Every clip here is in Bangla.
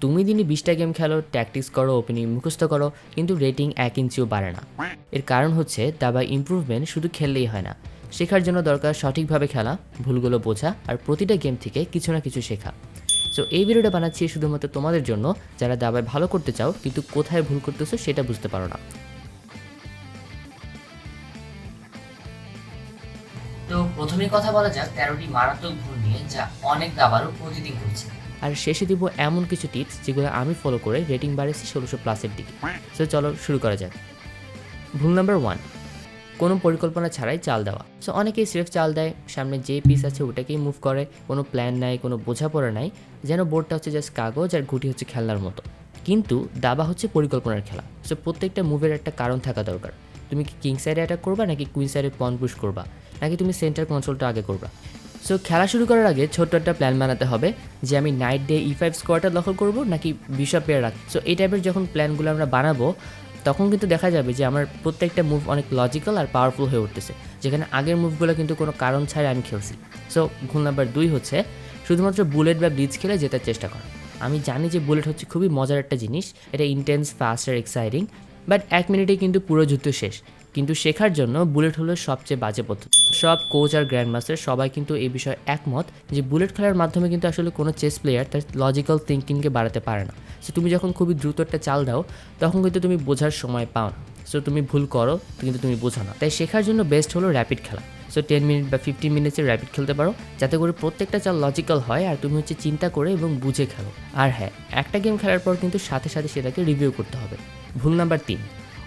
তুমি দিনই বিশটা গেম খেলো ট্যাকটিক্স করো ওপেনিং মুখস্থ করো, কিন্তু রেটিং এক ইঞ্চিও বাড়ে না। এর কারণ হচ্ছে, দাবা ইমপ্রুভমেন্ট শুধু খেললেই হয় না। শেখার জন্য দরকার সঠিকভাবে খেলা, ভুলগুলো বোঝা, আর প্রতিটা গেম থেকে কিছু না কিছু শেখা। সো এই ভিডিওটা বানাচ্ছি শুধুমাত্র তোমাদের জন্য। যারা দাবায় ভালো করতে চাও, কিন্তু কোথায় ভুল করতেছো সেটা বুঝতে পারো না। তো প্রথমেই কথা বলা যাক তেরোটি মারাত্মক ভুল নিয়ে যা অনেক দাবারও প্রতিদিন করছে। আর শেষে দিব এমন কিছু টিপস যেগুলো আমি ফলো করে রেটিং বাড়েছি ষোলোশো প্লাসের দিকে। সো চলো শুরু করা যাক। ভুল নাম্বার ওয়ান কোনো পরিকল্পনা ছাড়াই চাল দেওয়া। সো অনেকেই স্রেফ চাল দেয়, সামনে যে পিস আছে ওটাকেই মুভ করে, কোনো প্ল্যান নাই, কোনো বোঝাপড়া নাই, যেন বোর্ডটা হচ্ছে জাস্ট কাগজ আর ঘুটি হচ্ছে খেলনার মতো। কিন্তু দাবা হচ্ছে পরিকল্পনার খেলা। সো প্রত্যেকটা মুভের একটা কারণ থাকা দরকার। তুমি কি কিং সাইডে অ্যাটাক করবা নাকি কুইন সাইডে পন পুশ করবা? নাকি তুমি সেন্টার কন্ট্রোলটা আগে করবা? সো খেলা শুরু করার আগে ছোট্ট একটা প্ল্যান বানাতে হবে যে আমি নাইট ডে ই ফাইভ স্কোয়ারটা দখল করব নাকি বিশপ পেয়ার রাখ। সো এই টাইপের যখন প্ল্যানগুলো আমরা বানাবো, তখন কিন্তু দেখা যাবে যে আমার প্রত্যেকটা মুভ অনেক লজিক্যাল আর পাওয়ারফুল হয়ে উঠতেছে। যেখানে আগের মুভগুলো কিন্তু কোনো কারণ ছাড়া আমি খেলছি। সো ভুল নাম্বার দুই হচ্ছে শুধুমাত্র বুলেট বা ব্লিচ খেলে জেতার চেষ্টা করা। আমি জানি যে বুলেট হচ্ছে খুবই মজার একটা জিনিস। এটা ইন্টেন্স ফাস্ট আর এক্সাইটিং বাট এক মিনিটেই কিন্তু পুরো যুদ্ধ শেষ। কিন্তু শেখার জন্য বুলেট হলো সবচেয়ে বাজে পদ্ধতি। সব কোচ আর গ্র্যান্ড মাস্টার সবাই কিন্তু এই বিষয়ে একমত যে বুলেট খেলার মাধ্যমে কিন্তু আসলে কোনো চেস প্লেয়ার তার লজিক্যাল থিঙ্কিংকে বাড়াতে পারে না। সো তুমি যখন খুবই দ্রুত একটা চাল দাও, তখন কিন্তু তুমি বোঝার সময় পাও না। সো তুমি ভুল করো, কিন্তু তুমি বোঝো না। তাই শেখার জন্য বেস্ট হলো র্যাপিড খেলা। সো টেন মিনিট বা ফিফটিন মিনিটসের র্যাপিড খেলতে পারো, যাতে করে প্রত্যেকটা চাল লজিক্যাল হয় আর তুমি হচ্ছে চিন্তা করে এবং বুঝে খেলো। আর হ্যাঁ একটা গেম খেলার পর কিন্তু সাথে সাথে সেটাকে রিভিউ করতে হবে। ভুল নাম্বার তিন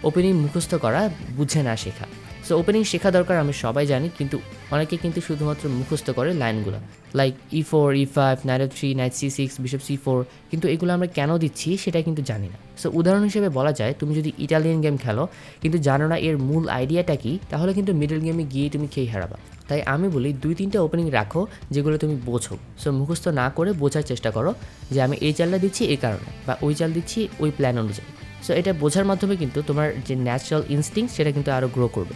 ওপেনিং মুখস্থ করা বুঝে না শেখা। সো ওপেনিং শেখা দরকার, আমি সবাই জানি, কিন্তু অনেকে কিন্তু শুধুমাত্র মুখস্থ করে লাইনগুলো। Like e four e five knight three knight c six bishop c four কিন্তু এগুলো আমরা কেন দিচ্ছি সেটা কিন্তু জানি না। সো উদাহরণ হিসেবে বলা যায়, তুমি যদি ইটালিয়ান গেম খেলো, কিন্তু জানো না এর মূল আইডিয়াটা কি, তাহলে কিন্তু মিডল গেমে গিয়ে তুমি খেয়ে হারাবা। তাই আমি বলি, দুই তিনটা ওপেনিং রাখো, যেগুলো তুমি বোঝো। সো মুখস্থ না করে বোঝার চেষ্টা করো, যে আমি এই চালটা দিচ্ছি এই কারণে, বা ওই চাল দিচ্ছি ওই প্ল্যান অনুযায়ী। সো এটা বোঝার মাধ্যমে কিন্তু তোমার যে ন্যাচারাল ইনস্টিং সেটা কিন্তু আরও গ্রো করবে।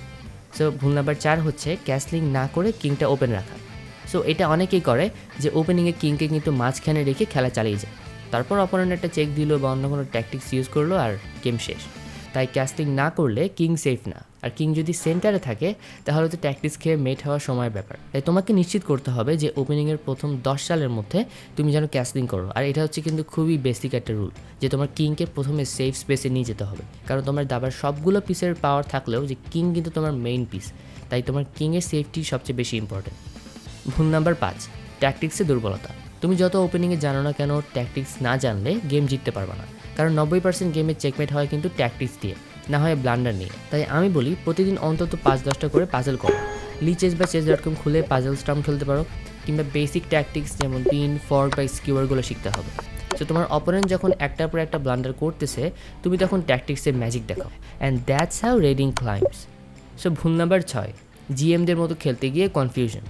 সো ভুল নাম্বার চার হচ্ছে ক্যাসলিং না করে কিংটা ওপেন রাখা। সো এটা অনেকেই করে যে ওপেনিংয়ে কিংকে কিন্তু মাঝখানে রেখে খেলা চালিয়ে যায়। তারপর অপরেন্ট একটা চেক দিল বা অন্য কোনো ট্যাকটিক্স ইউজ করল আর গেম শেষ। তাই ক্যাস্টিং না করলে কিং সেফ না। আর কিং যদি সেন্টারে থাকে, তাহলে তো ট্যাকটিক্স খেয়ে মেট হওয়ার সময় ব্যাপার। তাই তোমাকে নিশ্চিত করতে হবে যে ওপেনিংয়ের প্রথম দশ সালের মধ্যে তুমি যেন ক্যাস্টিং করো। আর এটা হচ্ছে কিন্তু খুবই বেসিক একটা রুল যে তোমার কিংকে প্রথমে সেফ স্পেসে নিয়ে যেতে হবে। কারণ তোমার দাবার সবগুলো পিসের পাওয়ার থাকলেও যে কিং কিন্তু তোমার মেইন পিস তাই তোমার কিংয়ের সেফটি সবচেয়ে বেশি ইম্পর্টেন্ট ভুল নাম্বার পাঁচ ট্যাকটিক্সে দুর্বলতা। তুমি যত ওপেনিংয়ে জানো না কেন ট্যাকটিক্স না জানলে গেম জিততে পারবে না। কারণ নব্বই পার্সেন্ট গেমের চেকমেট হয় কিন্তু ট্যাকটিক্স দিয়ে। না হয় ব্লান্ডার নিয়ে। তাই আমি বলি, প্রতিদিন অন্তত পাঁচ দশটা করে পাজেল করো। লিচেস বা চেস ডট কম খুলে পাজেল স্টাম খেলতে পারো, কিংবা বেসিক ট্যাকটিক্স যেমন পিন ফর্ক বা স্কিওয়ারগুলো শিখতে হবে। তো তোমার অপোনেন্ট যখন একটার পর একটা ব্লান্ডার করতেছে, তুমি তখন ট্যাকটিক্সের ম্যাজিক দেখাও। And that's how rating climbs so ভুল নাম্বার ছয় জিএমদের মতো খেলতে গিয়ে কনফিউশন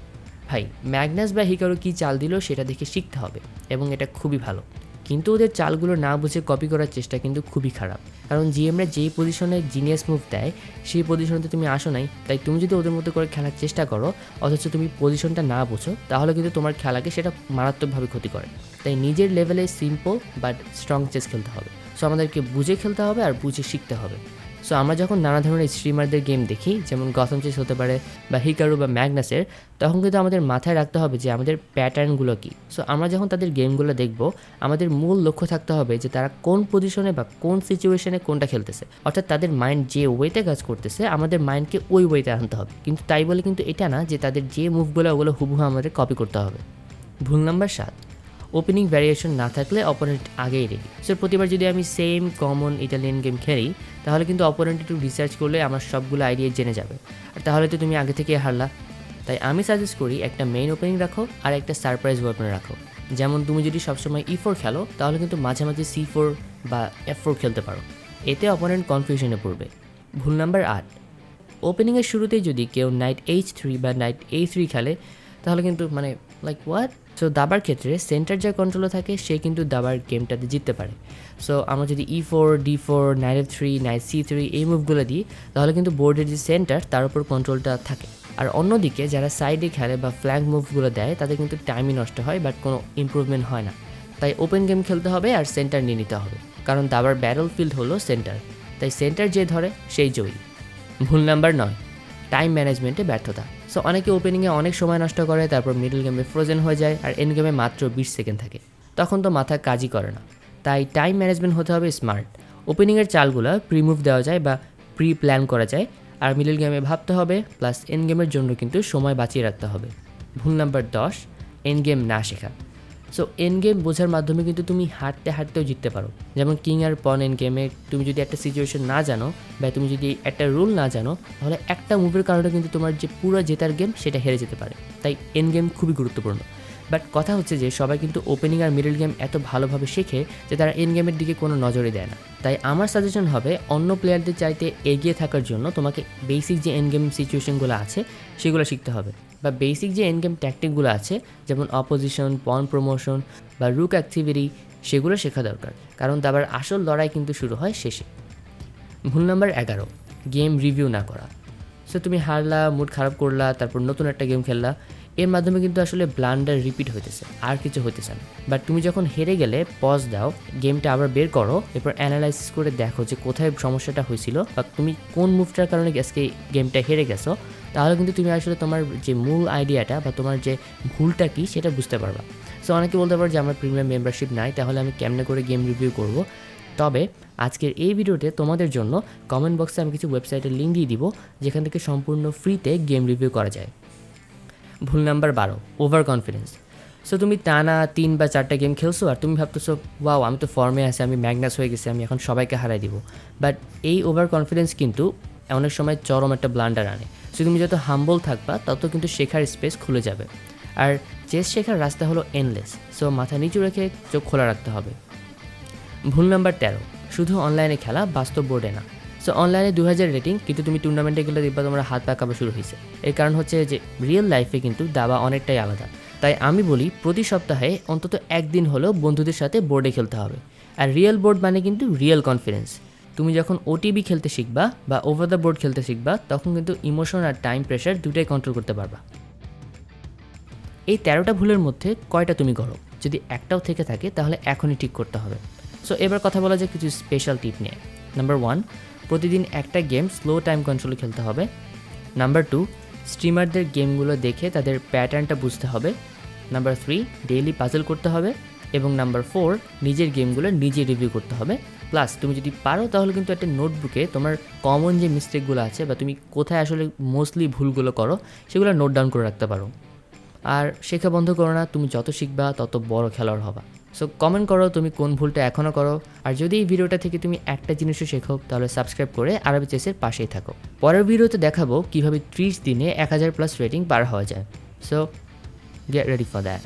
ভাই ম্যাগনাস বা হিকারো কী চাল দিল সেটা দেখে শিখতে হবে, এবং এটা খুবই ভালো। কিন্তু ওদের চালগুলো না বুঝে কপি করার চেষ্টা কিন্তু খুবই খারাপ। কারণ জিএমরা যেই পজিশনে জিনিয়াস মুভ দেয়, সেই পজিশনে তুমি আসো নাই, তাই তুমি যদি ওদের মতো করে খেলার চেষ্টা করো, অথচ তুমি পজিশনটা না বোঝো, তাহলে কিন্তু তোমার খেলাকে সেটা মারাত্মকভাবে ক্ষতি করে। তাই নিজের লেভেলে সিম্পল বাট স্ট্রং চেস খেলতে হবে। সো আমাদেরকে বুঝে খেলতে হবে আর বুঝে শিখতে হবে। সো আমরা যখন নানা ধরনের স্ট্রিমারদের গেম দেখি, যেমন গথম চেস হতে পারে বা হিকারু বা ম্যাগনাসের তখন কিন্তু আমাদের মাথায় রাখতে হবে যে আমাদের প্যাটার্নগুলো কী। সো আমরা যখন তাদের গেমগুলো দেখব, আমাদের মূল লক্ষ্য থাকতে হবে যে তারা কোন পজিশনে বা কোন সিচুয়েশনে কোনটা খেলতেছে। অর্থাৎ তাদের মাইন্ড যে ওয়েতে কাজ করতেছে, আমাদের মাইন্ডকে ওই ওয়েতে আনতে হবে। কিন্তু তাই বলে কিন্তু এটা না যে তাদের যে মুভগুলো ওগুলো হুবহু আমাদের কপি করতে হবে। ভুল নাম্বার সাত। ওপেনিং ভ্যারিয়েশন না থাকলে অপোনেন্ট আগেই রেডি সো প্রতিবার যদি আমি সেম কমন ইটালিয়ান গেম খেলি, তাহলে কিন্তু অপোনেন্ট একটু রিসার্চ করলে আমার সবগুলো আইডিয়া জেনে যাবে। আর তাহলে তো তুমি আগে থেকে হারলা। তাই আমি সাজেস্ট করি একটা মেইন ওপেনিং রাখো আর একটা সারপ্রাইজ ওয়েপন রাখো। যেমন তুমি যদি সবসময় ই ফোর খেলো, তাহলে কিন্তু মাঝে মাঝে সি ফোর বা এফ ফোর খেলতে পারো। এতে অপোনেন্ট কনফিউশনে পড়বে। ভুল নাম্বার আট। ওপেনিংয়ের শুরুতেই যদি কেউ নাইট এইচ থ্রি বা নাইট এ থ্রি খেলে, তাহলে কিন্তু মানে লাইক হোয়াট সো দাবার ক্ষেত্রে সেন্টার যার কন্ট্রোলে থাকে, সে কিন্তু দাবার গেমটাতে জিততে পারে। সো আমরা যদি e four d four knight three knight c three এই মুভগুলো দিই, তাহলে কিন্তু বোর্ডের যে সেন্টার তার উপর কন্ট্রোলটা থাকে। আর অন্যদিকে, যারা সাইডে খেলে বা ফ্ল্যাঙ্ক মুভগুলো দেয়, তাদের কিন্তু টাইমই নষ্ট হয় বাট কোনো ইম্প্রুভমেন্ট হয় না। তাই ওপেন গেম খেলতে হবে আর সেন্টার নিয়ে নিতে হবে। কারণ দাবার ব্যাটল ফিল্ড হলো সেন্টার তাই সেন্টার যে ধরে, সেই জয়ী। ভুল নাম্বার নয়। টাইম ম্যানেজমেন্টে ব্যর্থতা। সো অনেকে ওপেনিংয়ে অনেক সময় নষ্ট করে, তারপর মিডল গেমে ফ্রোজেন হয়ে যায় আর এন্ড গেমে মাত্র বিশ সেকেন্ড থাকে। তখন তো মাথা কাজই করে না। তাই টাইম ম্যানেজমেন্ট হতে হবে স্মার্ট ওপেনিংয়ের চালগুলো প্রি মুভ দেওয়া যায় বা প্রি প্ল্যান করা যায়। আর মিডল গেমে ভাবতে হবে প্লাস এন্ড গেমের জন্য কিন্তু সময় বাঁচিয়ে রাখতে হবে। ভুল নাম্বার দশ এন্ড গেম না শেখা। সো এন গেম বোঝার মাধ্যমে কিন্তু তুমি হাঁটতে হাঁটতেও জিততে পারো। যেমন কিং আর পন এন গেমে তুমি যদি একটা সিচুয়েশন না জানো বা তুমি যদি একটা রুল না জানো, তাহলে একটা মুভের কারণে কিন্তু তোমার যে পুরো জেতার গেম সেটা হেরে যেতে পারে। তাই এন গেম খুবই গুরুত্বপূর্ণ। বাট কথা হচ্ছে যে, সবাই কিন্তু ওপেনিং আর মিডল গেম এত ভালোভাবে শেখে যে তারা এন গেমের দিকে কোনো নজরে দেয় না। তাই আমার সাজেশন হবে, অন্য প্লেয়ারদের চাইতে এগিয়ে থাকার জন্য তোমাকে বেসিক যে এন গেম সিচুয়েশনগুলো আছে, সেগুলো শিখতে হবে। বা বেসিক যে এন গেম ট্যাকটিকগুলো আছে, যেমন অপোজিশন পন প্রমোশন বা রুক অ্যাক্টিভিটি সেগুলো শেখা দরকার। কারণ দাবার আসল লড়াই কিন্তু শুরু হয় শেষে। ভুল নাম্বার এগারো গেম রিভিউ না করা। সো তুমি হারলা মুড খারাপ করলা, তারপর নতুন একটা গেম খেললা, এর মাধ্যমে কিন্তু আসলে ব্লান্ডার রিপিট হইতেছে, আর কিছু হইতেছে না। বাট তুমি যখন হেরে গেলে পজ দাও গেমটা আবার বের করো, এরপর অ্যানালাইসিস করে দেখো যে কোথায় সমস্যাটা হয়েছিল বা তুমি কোন মুভটার কারণে আজকে গেমটা হেরে গেছো। তাহলে কিন্তু তুমি আসলে তোমার যে মূল আইডিয়াটা বা তোমার যে ভুলটা কী, সেটা বুঝতে পারবা। সো অনেকে বলতে পারো যে আমার প্রিমিয়াম মেম্বারশিপ নাই, তাহলে আমি কেমনে করে গেম রিভিউ করব? তবে, আজকের এই ভিডিওতে তোমাদের জন্য কমেন্ট বক্সে আমি কিছু ওয়েবসাইটের লিঙ্ক দিয়ে দিব, যেখান থেকে সম্পূর্ণ ফ্রিতে গেম রিভিউ করা যায়। ভুল নাম্বার বারো ওভার কনফিডেন্স সো তুমি টানা তিন বা চারটা গেম খেলছো আর তুমি ভাবতেছো ওয়াও আমি তো ফর্মে আছি, আমি ম্যাগনাস হয়ে গেছি, আমি এখন সবাইকে হারাই দিব। বাট এই ওভার কনফিডেন্স কিন্তু অনেক সময় চরম একটা ব্লান্ডার আনে। সো তুমি যত হাম্বল থাকবা, তত কিন্তু শেখার স্পেস খুলে যাবে। আর চেস শেখার রাস্তা হলো এনলেস সো মাথা নিচু রেখে চোখ খোলা রাখতে হবে। ভুল নাম্বার তেরো, শুধু অনলাইনে খেলা, বাস্তব বোর্ডে না। সো অনলাইনে দু হাজার রেটিং কিন্তু তুমি টুর্নামেন্টে গেলে দেখবা তোমার হাত পা কাঁপা শুরু হয়েছে। এর কারণ হচ্ছে যে রিয়েল লাইফে কিন্তু দাবা অনেকটাই আলাদা। তাই আমি বলি, প্রতি সপ্তাহে অন্তত একদিন হলেও বন্ধুদের সাথে বোর্ডে খেলতে হবে। আর রিয়েল বোর্ড মানে কিন্তু রিয়েল কনফিডেন্স তুমি যখন ওটিবি খেলতে শিখবা বা ওভার দ্য বোর্ড খেলতে শিখবা, তখন কিন্তু ইমোশন আর টাইম প্রেশার দুটাই কন্ট্রোল করতে পারবা। এই তেরোটা ভুলের মধ্যে কয়টা তুমি করো যদি একটাও থেকে থাকে, তাহলে এখনই ঠিক করতে হবে। সো এবার কথা বলা যায় কিছু স্পেশাল টিপ নিয়ে। নাম্বার ওয়ান প্রতিদিন একটা গেম স্লো টাইম কন্ট্রোলে খেলতে হবে। নাম্বার টু স্ট্রিমারদের গেমগুলো দেখে তাদের প্যাটার্নটা বুঝতে হবে। নাম্বার থ্রি ডেইলি পাজল করতে হবে। এবং নাম্বার ফোর, নিজের গেমগুলো নিজে রিভিউ করতে হবে। প্লাস তুমি যদি পারো, তাহলে কিন্তু একটা নোটবুকে তোমার কমন যে মিস্টেকগুলো আছে বা তুমি কোথায় আসলে মোস্টলি ভুলগুলো করো, সেগুলো নোট ডাউন করে রাখতে পারো। আর শেখা বন্ধ করো না, তুমি যত শিখবা, তত বড় খেলোয়াড় হবা। সো কমেন্ট করো তুমি কোন ভুলটা এখনও করো। আর যদি এই ভিডিওটা থেকে তুমি একটা জিনিসও শেখো, তাহলে সাবস্ক্রাইব করে আরবি চেসের পাশেই থাকো। পরের ভিডিওতে দেখাবো কীভাবে ত্রিশ দিনে এক হাজার প্লাস রেটিং পার হওয়া যায়। So get ready for that